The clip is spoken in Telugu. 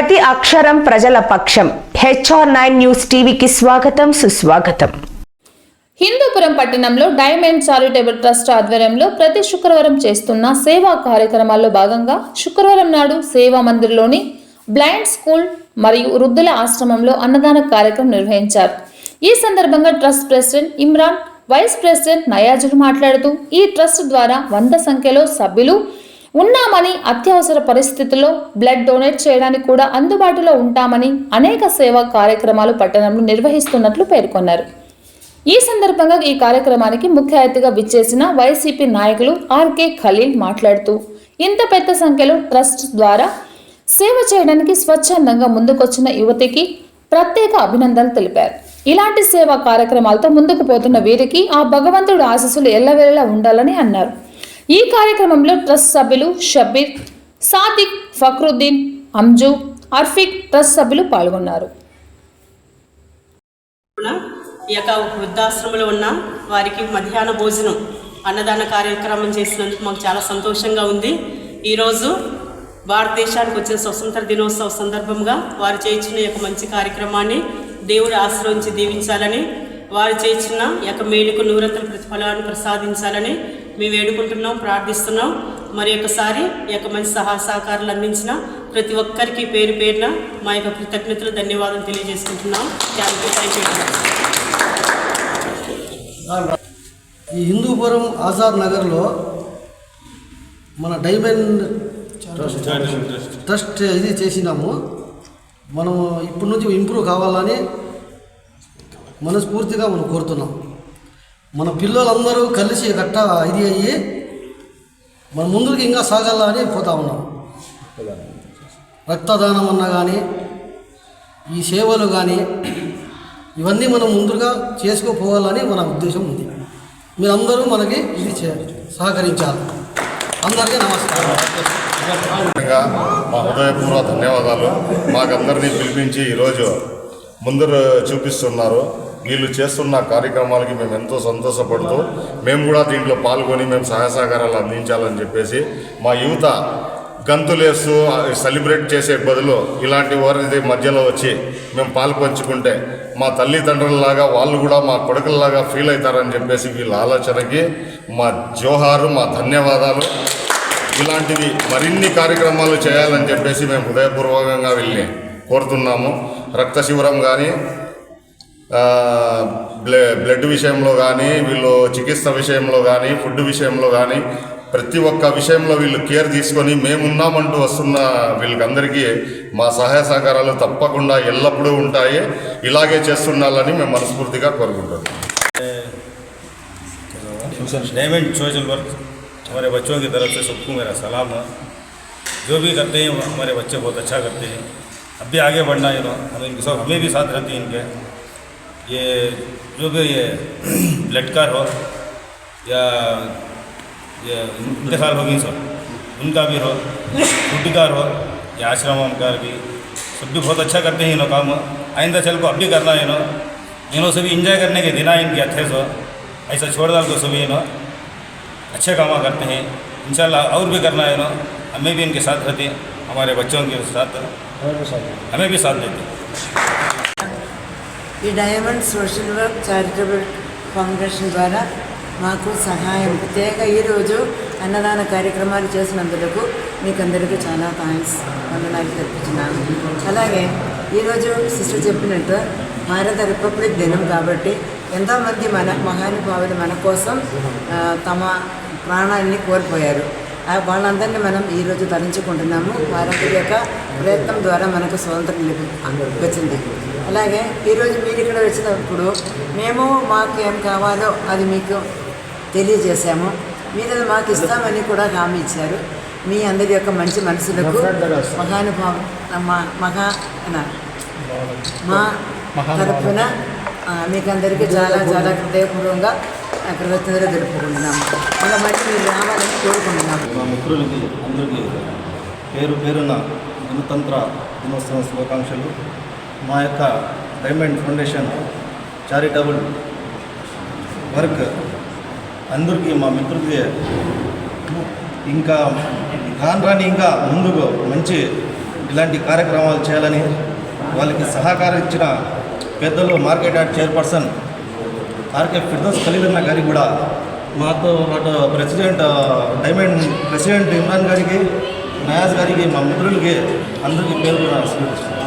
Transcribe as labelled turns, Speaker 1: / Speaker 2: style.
Speaker 1: ప్రతి అక్షరం ప్రజల పక్షం. హెచ్ఆర్ నైన్ న్యూస్ టీవీకి స్వాగతం సుస్వాగతం.
Speaker 2: హిందూపురం పట్టణంలో డైమండ్ చారిటబుల్ ట్రస్ట్ ఆధ్వర్యంలో ప్రతి శుక్రవారం చేస్తున్న సేవా కార్యక్రమాల్లో భాగంగా శుక్రవారం నాడు సేవా మందిర్లోని బ్లైండ్ స్కూల్ మరియు వృద్ధుల ఆశ్రమంలో అన్నదాన కార్యక్రమం నిర్వహించారు. ఈ సందర్భంగా trust president Imran vice president నయాజులు మాట్లాడుతూ ఈ ట్రస్ట్ ద్వారా వంద సంఖ్యలో సభ్యులు ఉన్నామని అత్యవసర పరిస్థితుల్లో బ్లడ్ డొనేట్ చేయడానికి కూడా అందుబాటులో ఉంటామని అనేక సేవా కార్యక్రమాలు పట్టణంలో నిర్వహిస్తున్నట్లు పేర్కొన్నారు. ఈ సందర్భంగా ఈ కార్యక్రమానికి ముఖ్య అతిథిగా విచ్చేసిన వైసీపీ నాయకులు ఆర్కే ఖలీల్ మాట్లాడుతూ ఇంత పెద్ద సంఖ్యలో ట్రస్ట్ ద్వారా సేవ చేయడానికి స్వచ్ఛందంగా ముందుకొచ్చిన యువతికి ప్రత్యేక అభినందనలు తెలిపారు. ఇలాంటి సేవా కార్యక్రమాలతో ముందుకు పోతున్న వీరికి ఆ భగవంతుడు ఆశీస్సులు ఎల్లవేళలా ఉండాలని అన్నారు. ఈ కార్యక్రమంలో ట్రస్ట్ సభ్యులు షబీర్ సాదిక్ ఫక్రుద్దీన్ అంజు అర్ఫిక్ ట్రస్ట్ సభ్యులు పాల్గొన్నారు.
Speaker 3: ఈ యొక్క వృద్ధాశ్రమంలో ఉన్న వారికి మధ్యాహ్న భోజనం అన్నదాన కార్యక్రమం చేసినందుకు మాకు చాలా సంతోషంగా ఉంది. ఈరోజు భారతదేశానికి వచ్చిన స్వతంత్ర దినోత్సవ సందర్భంగా వారు చేయించిన యొక్క మంచి కార్యక్రమాన్ని దేవుడు ఆశ్రయించి దీవించాలని వారు చేయించిన ఈ యొక్క మేలుకు నూరంతల ప్రతిఫలాన్ని ప్రసాదించాలని మేము వేడుకుంటున్నాం ప్రార్థిస్తున్నాం. మరి ఒకసారి యొక్క మంచి సహా సహకారాలు అందించిన ప్రతి ఒక్కరికి పేరు పేరున మా యొక్క కృతజ్ఞతలు ధన్యవాదాలు తెలియజేసుకుంటున్నాం. థ్యాంక్ యూ థ్యాంక్ యూ
Speaker 4: ఈ హిందూపురం ఆజాద్ నగర్లో మన డైమండ్ ట్రస్ట్ ఇది చేసినాము. మనం ఇప్పటి నుంచి ఇంప్రూవ్ కావాలని మనస్ఫూర్తిగా మనం కోరుతున్నాం. మన పిల్లలందరూ కలిసి గట్ట ఇది అయ్యి మన ముందుకు ఇంకా సాగాలని పోతా ఉన్నాం. రక్తదానం అన్నా కానీ ఈ సేవలు కానీ ఇవన్నీ మనం ముందుగా చేసుకోపోవాలని మన ఉద్దేశం ఉంది. మీరందరూ మనకి ఇది చే సహకరించాలి. అందరికీ నమస్కారం.
Speaker 5: మా హృదయపూర్వ ధన్యవాదాలు. మాకందరినీ పిలిపించి ఈరోజు ముందర చూపిస్తున్నారు. వీళ్ళు చేస్తున్న కార్యక్రమాలకి మేము ఎంతో సంతోషపడుతూ మేము కూడా దీంట్లో పాల్గొని మేము సహాయ సహకారాలు అందించాలని చెప్పేసి మా యువత గంతులేస్తూ సెలబ్రేట్ చేసే బదులు ఇలాంటి వారి మధ్యలో వచ్చి మేము పాలు పంచుకుంటే మా తల్లిదండ్రులలాగా వాళ్ళు కూడా మా కొడుకులలాగా ఫీల్ అవుతారని చెప్పేసి వీళ్ళ ఆలోచనకి మా జోహారు మా ధన్యవాదాలు. ఇలాంటివి మరిన్ని కార్యక్రమాలు చేయాలని చెప్పేసి మేము హృదయపూర్వకంగా వెళ్ళి కోరుతున్నాము. రక్త శిబిరం కానీ బ్లడ్ బ్లడ్ విషయంలో కానీ వీళ్ళు చికిత్స విషయంలో కానీ ఫుడ్ విషయంలో కానీ ప్రతి ఒక్క విషయంలో వీళ్ళు కేర్ తీసుకొని మేమున్నామంటూ వస్తున్న వీళ్ళకందరికీ మా సహాయ సహకారాలు తప్పకుండా ఎల్లప్పుడూ ఉంటాయి ఇలాగే చేస్తుండాలని మేము మనస్ఫూర్తిగా కోరుకుంటున్నాం
Speaker 6: डायमंड सोशल वर्क हमारे बच्चों की तरफ से सबको मेरा सलाम है जो भी करते हैं वो हमारे बच्चे बहुत अच्छा करते हैं अब भी आगे बढ़ना है ना हमें इनके सब हमें भी साथ रहती है इनके ये जो भी ये ब्लड कार हो या ये इंतकाल होगी सब उनका भी हो फ़ूड कार हो या आश्रम कार भी सब भी बहुत अच्छा करते हैं लोग काम। आइंदा चल को अब भी करना है ना इन्हों से भी इंजॉय करने के दिन इनके अच्छे से ऐसा छोड़ डाल दो सभी ना अच्छे काम करते हैं। इंशाल्लाह और भी करना है ना हमें भी इनके साथ रहते हैं हमारे बच्चों के साथ। हमें भी साथ देते हैं।
Speaker 7: ఈ diamond social work charitable foundation ద్వారా మాకు సహాయం. ప్రత్యేక ఈరోజు అన్నదాన కార్యక్రమాలు చేసినందుకు మీకు అందరికీ చాలా థ్యాంక్స్ వందనాలు తెప్పించినాను అలాగే ఈరోజు సిస్టర్ చెప్పినట్టు భారత రిపబ్లిక్ దినం కాబట్టి ఎంతోమంది మన మహానుభావులు మన కోసం తమ ప్రాణాన్ని కోల్పోయారు. వాళ్ళందరినీ మనం ఈరోజు తరించుకుంటున్నాము వారందరి యొక్క ప్రయత్నం ద్వారా మనకు స్వతంత్రం లభి- వచ్చింది. అలాగే ఈరోజు మీరు ఇక్కడ వచ్చినప్పుడు మేము మాకు ఏం కావాలో అది మీకు తెలియజేశాము. మీరు అది మాకు ఇస్తామని కూడా హామీ ఇచ్చారు. మీ అందరి యొక్క మంచి మనసులకు మహానుభావ మా మహా మా తరఫున మీకందరికీ మీకు అందరికీ చాలా చాలా హృదయపూర్వకంగా కృతజ్ఞతలు తెలుపుకుంటున్నాము. అలా మళ్ళీ మీరు రావాలి.
Speaker 8: మా మిత్రులకి అందరికీ పేరు పేరున గణతంత్ర దినోత్సవం శుభాకాంక్షలు. మా యొక్క డైమండ్ ఫౌండేషన్ చారిటబుల్ వర్క్ అందరికీ మా మిత్రులకి ఇంకా రాను రాని ఇంకా ముందుకు మంచి ఇలాంటి కార్యక్రమాలు చేయాలని వాళ్ళకి సహకారం ఇచ్చిన పెద్దలు market yard chairperson RK Firdous ఖలీదన్న గారికి కూడా మాతో పాటు ప్రెసిడెంట్ డైమండ్ ప్రెసిడెంట్ ఇమ్రాన్ గారికి నయాజ్ గారికి మా మిత్రులకి అందరికీ పేరు కూడా స్వీకరిస్తున్నాను